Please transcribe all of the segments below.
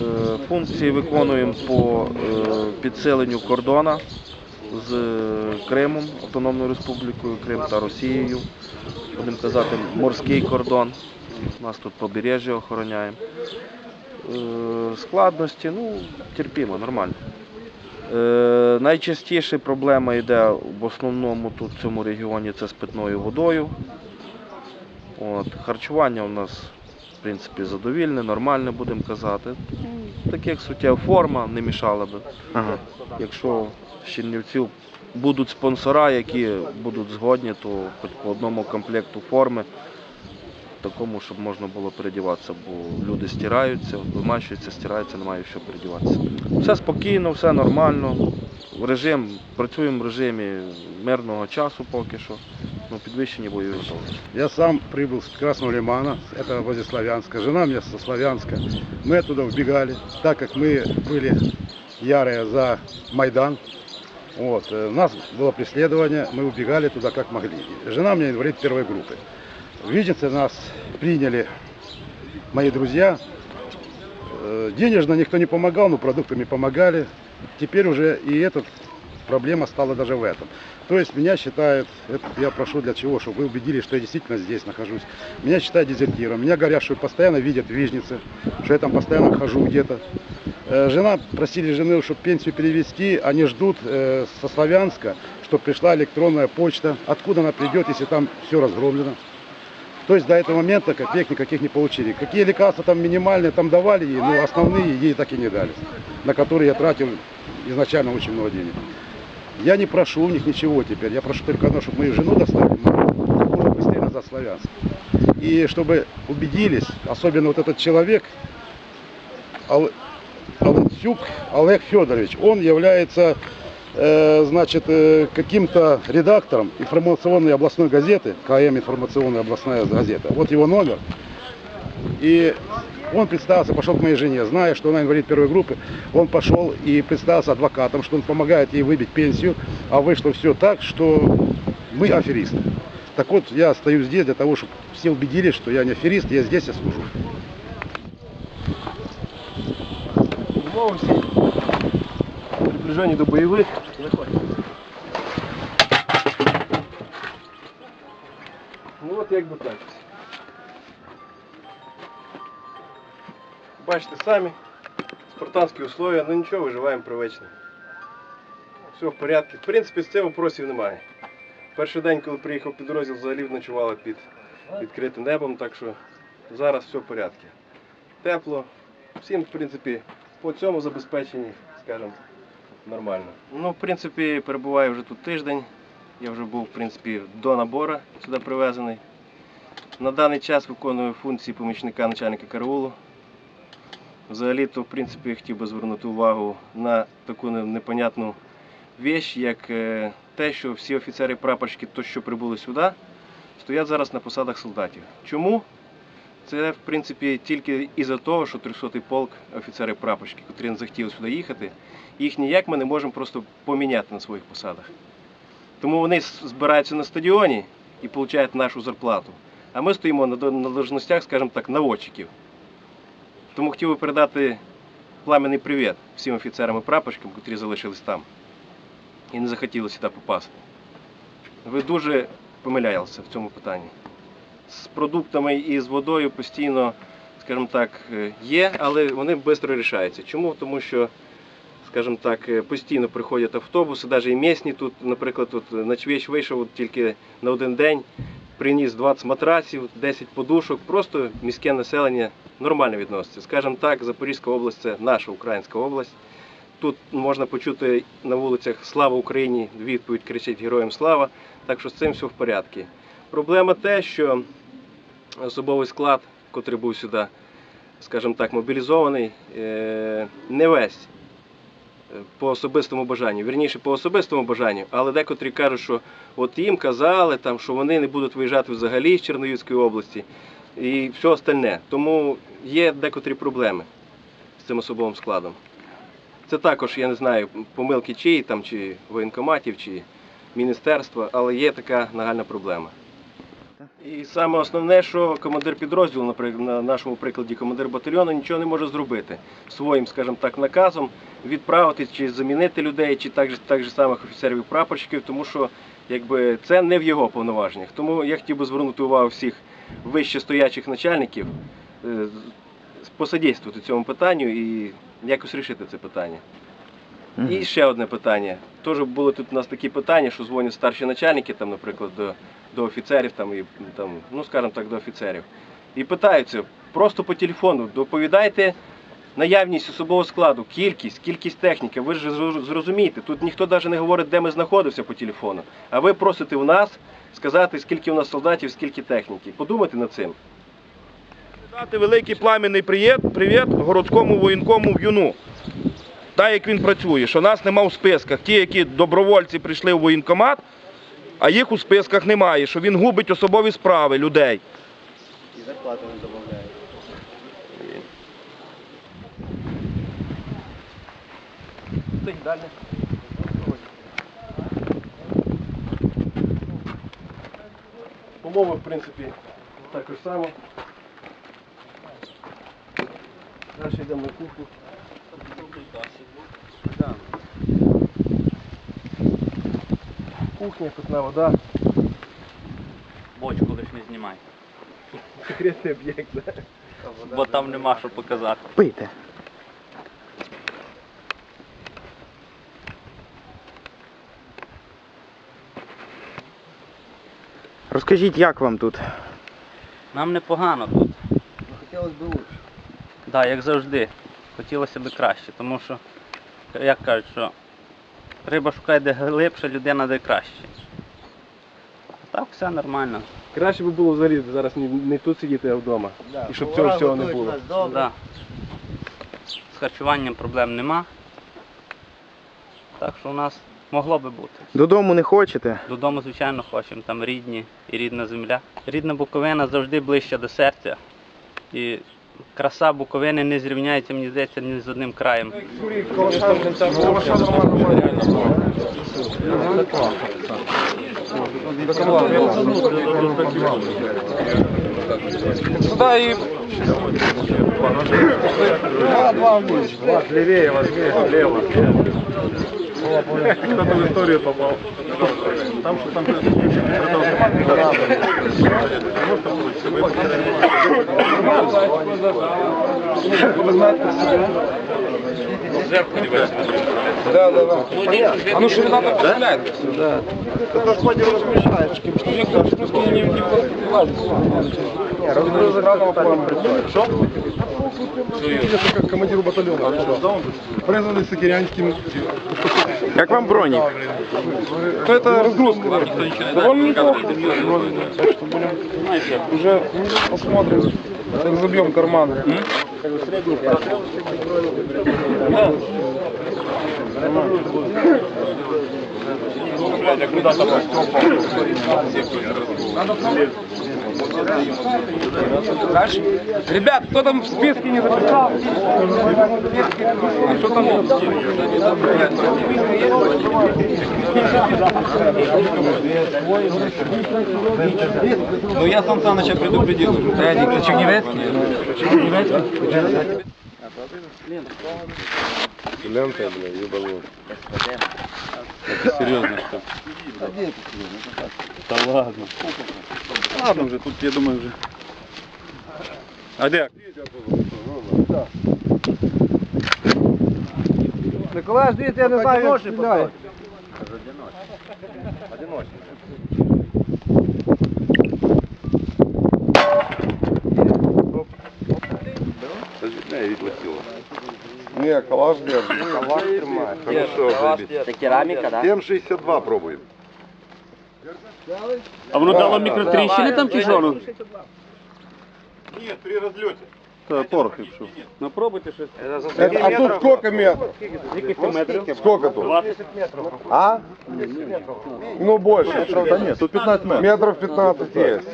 Е, Функції виконуємо по е, підсиленню кордона з е, Кримом, Автономною Республікою Крим та Росією. Будемо казати, морський кордон. У нас тут побережжя охороняємо. Складності, ну, терпімо, нормально. Е, Найчастіше проблема йде в основному тут в цьому регіоні це з питною водою. От, харчування у нас принципі задовільне, нормальне, будемо казати. Таких суттєв форма не мішала би. Ага. Якщо з Чернівців будуть спонсора, які будуть згодні, то хоч по одному комплекту форми, такому, щоб можна було передіватися, бо люди стираються, вимащуються, стираються, немає що передіватися. Все спокійно, все нормально. Режим, працюємо в режимі мирного часу поки що, ну, підвищені бойові готовності. Я сам прибыл с Красного Лимана, это возле Славянска. Жена у меня со Славянска. Мы оттуда убегали, так как мы были ярые за Майдан. Вот. э, У нас было преследование, мы убегали туда как могли. Жена у меня инвалид первой группы. В Витице нас приняли мои друзья. Э, Денежно никто не помогал, но продуктами помогали. Теперь уже и эта проблема стала даже в этом. То есть меня считают, это я прошу для чего, чтобы вы убедились, что я действительно здесь нахожусь. Меня считают дезертиром. Меня говорят, что постоянно видят в Вижнице, что я там постоянно хожу где-то. Э, Жена, просили жены, чтобы пенсию перевести, они ждут э, со Славянска, чтобы пришла электронная почта. Откуда она придет, если там все разгромлено? То есть до этого момента копеек никаких не получили. Какие лекарства там минимальные там давали ей, но основные ей так и не дали, на которые я тратил изначально очень много денег. Я не прошу у них ничего теперь, я прошу только одно, чтобы мою жену доставили как можно быстрее назад Славянск. И чтобы убедились, особенно вот этот человек, Ал... Алансюк Олег Федорович, он является э, значит, э, каким-то редактором информационной областной газеты, КМ информационная областная газета. Вот его номер. И он представился, пошел к моей жене, зная, что она инвалид первой группы, он пошел и представился адвокатом, что он помогает ей выбить пенсию, а вышло все так, что мы аферисты. Так вот, я стою здесь для того, чтобы все убедились, что я не аферист, я здесь, я служу. Приближені до. Заходьте. Ну от як би так. Бачите самі, спартанські условия, ну нічого, виживаємо привично. Все в порядку. В принципі, з цим вопросів немає. Перший день, коли приїхав підрозділ, взагалі ночували під відкритим небом, так що зараз все в порядку. Тепло, всім, в принципі, по цьому забезпеченні, скажімо, нормально. Ну, в принципі, перебуваю вже тут тиждень. Я вже був, в принципі, до набору сюди привезений. На даний час виконую функції помічника начальника караулу. Взагалі-то, в принципі, я хотів би звернути увагу на таку непонятну віч, як е, те, що всі офіцери прапорщики, то, що прибули сюди, стоять зараз на посадах солдатів. Чому? Це, в принципі, тільки із-за того, що 300-й полк офіцери прапорщики, котрі не захотіли сюди їхати, їх ніяк ми не можемо просто поміняти на своїх посадах. Тому вони збираються на стадіоні і отримують нашу зарплату. А ми стоїмо на, до- на должностях, скажімо так, наводчиків. Тому хотів би передати пламенний привіт всім офіцерам і прапорщикам, котрі залишились там і не захотіли сюди попасти. Ви дуже помилялися в цьому питанні з продуктами і з водою постійно, скажімо так, е, є, але вони швидко рішаються. Чому? Тому що, скажімо так, е, постійно приходять автобуси, навіть і місні тут, наприклад, от ночвіч вийшов тільки на один день, приніс 20 матраців, 10 подушок. Просто міське населення нормально відноситься. Скажімо так, Запорізька область це наша українська область. Тут можна почути на вулицях Слава Україні! Відповідь кричить Героям слава. Так що з цим все в порядку. Проблема те, що особовий склад, котрий був сюди, скажімо так, мобілізований, е, не весь е, по особистому бажанню. Вірніше по особистому бажанню, але декотрі кажуть, що от їм казали, що вони не будуть виїжджати взагалі з Чернігівської області і все остальне. Тому є декотрі проблеми з цим особовим складом. Це також, я не знаю, помилки чиї там, чи воєнкоматів, чи міністерства, але є така нагальна проблема. І саме основне, що командир підрозділу, наприклад, на нашому прикладі командир батальйону, нічого не може зробити своїм, скажімо так, наказом відправити чи замінити людей, чи так же, так же самих офіцерів і прапорщиків, тому що якби це не в його повноваженнях. Тому я хотів би звернути увагу всіх вище стоячих начальників е, посодействувати цьому питанню і якось рішити це питання. І ще одне питання. Теж були тут у нас такі питання, що дзвонять старші начальники, там, наприклад, до, до офіцерів, там, і, там, ну скажімо так, до офіцерів. І питаються просто по телефону, доповідайте наявність особового складу, кількість, кількість техніки. Ви ж зрозумієте, тут ніхто навіть не говорить, де ми знаходимося по телефону. А ви просите в нас сказати, скільки у нас солдатів, скільки техніки. Подумайте над цим. Дати великий пламенний привіт, привіт городському воєнкому в юну. Так як він працює, що нас нема у списках. Ті, які добровольці прийшли в воєнкомат, а їх у списках немає, що він губить особові справи людей. Умови, в принципі, також само. Далі йдемо на кухню. Кухня, питна вода, Бочку лиш не знімай, секретний об'єкт. Да? бо там нема що показати. Пийте. Розкажіть, як вам тут? Нам непогано тут. Хотілося б лучше. Так, як завжди. Хотілося б краще, тому що, як кажуть, що риба шукає де глибше, людина де краще. А так все нормально. Краще би було взагалі зараз не, не тут сидіти, а вдома. І щоб цього всього не було. Да. З харчуванням проблем нема. Так що у нас могло би бути. Додому не хочете? Додому, звичайно, хочемо. Там рідні і рідна земля. Рідна Буковина завжди ближче до серця. І краса Буковини не зрівняється, мені здається, ні з одним краєм. Левее, возьми, влево. Кто-то в историю попал. Там что там да, да, да. А ну ширина там позволяет. Да. Это сходи размешаешь. Русские не влазят. Как командиру батальона. Призваны Сокирянским. Як вам броні? Ну, это разгрузка. Довольно неплохо. Так что будем уже посмотрим. Так забьем карманы. Ребят, кто там в списке не записал? А что там? Ну я Сан Саныча предупредил. Эдик, ты Черневецкий? Лента, бля, ебану. Это серьезно что? Да ладно. Ладно уже, тут я думаю уже. А где? Николай, ждите, я не знаю, як стріляє. Не, калаш держит. Калаш тримает. Хорошо, Це кераміка, так? 7,62 пробуем. А воно дало мікротріщини там чи що? Нет, при разлете. Та порох і пішов. Напробуйте щось. Это, а тут сколько метров? Сколько тут? А? Ну больше. Та ні, тут 15 метрів. Метров 15 есть.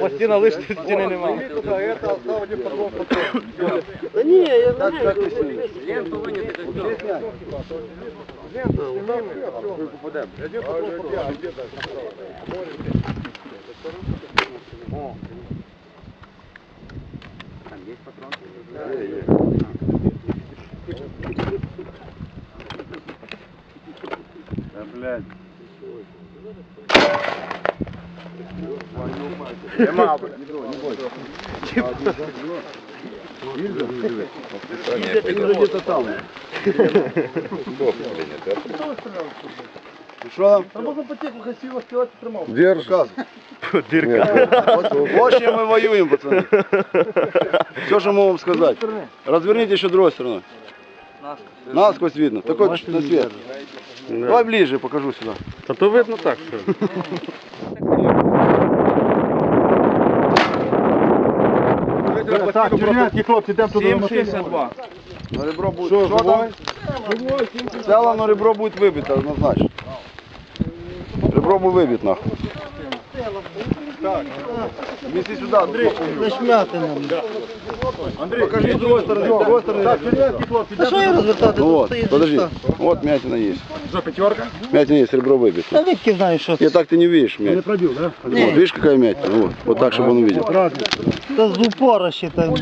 Постійно лишити стіни немає. Ленту Нема, бля. Не бойся. Він где-то там. Що? Та можна потеку красиво співати тримав. Дірка. Дірка. В общем, ми воюємо, пацани. Все, що можу вам сказати. Розверніть ще другою стороною. Насквозь видно. Такой на свет. Давай ближе, покажу сюда. Та то видно так, що. Так, чернятки, хлопці, йдемо туди. 7,62. На ребро буде. Що, там? В на ребро буде вибито, однозначно. Ребро буде вибито, нахуй. Так. Неси сюда. Андрей. Андрей, покажи с другой стороны. С другой стороны. Так, чернянские хлопцы. Що я розвертати? Ну вот, Тут стоїть подожди. що? Вот мятина есть. Що, п'ятерка? Мятина есть, ребро выбито. Та відки знаю, що И так ты не видишь Не мятину. пробив, да? Вот, видишь, какая мятина? Вот, вот так, чтобы он увидел. це з упора ще там.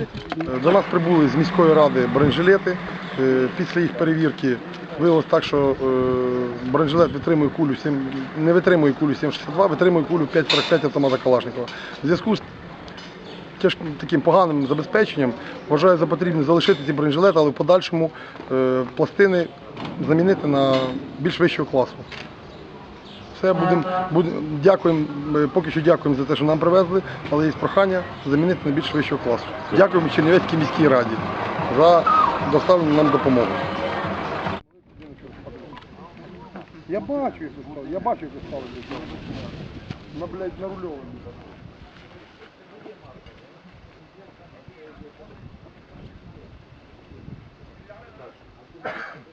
До нас прибули з міської ради бронежилети. Е, Після їх перевірки виявилось так, що е, бронежилет витримує кулю 7, не витримує кулю 7,62, витримує кулю 5,45 автомата Калашникова. В зв'язку з тяжким таким поганим забезпеченням вважаю за потрібне залишити ці бронежилети, але в подальшому е, пластини замінити на більш вищого класу. Все, будемо, будем, дякуємо, поки що дякуємо за те, що нам привезли, але є прохання замінити на більш вищого класу. Дякуємо Чернівецькій міській раді за доставлено нам допомогу. Я бачу, якщо став, я бачу, якщо став. На, блядь, нарульовані. Thank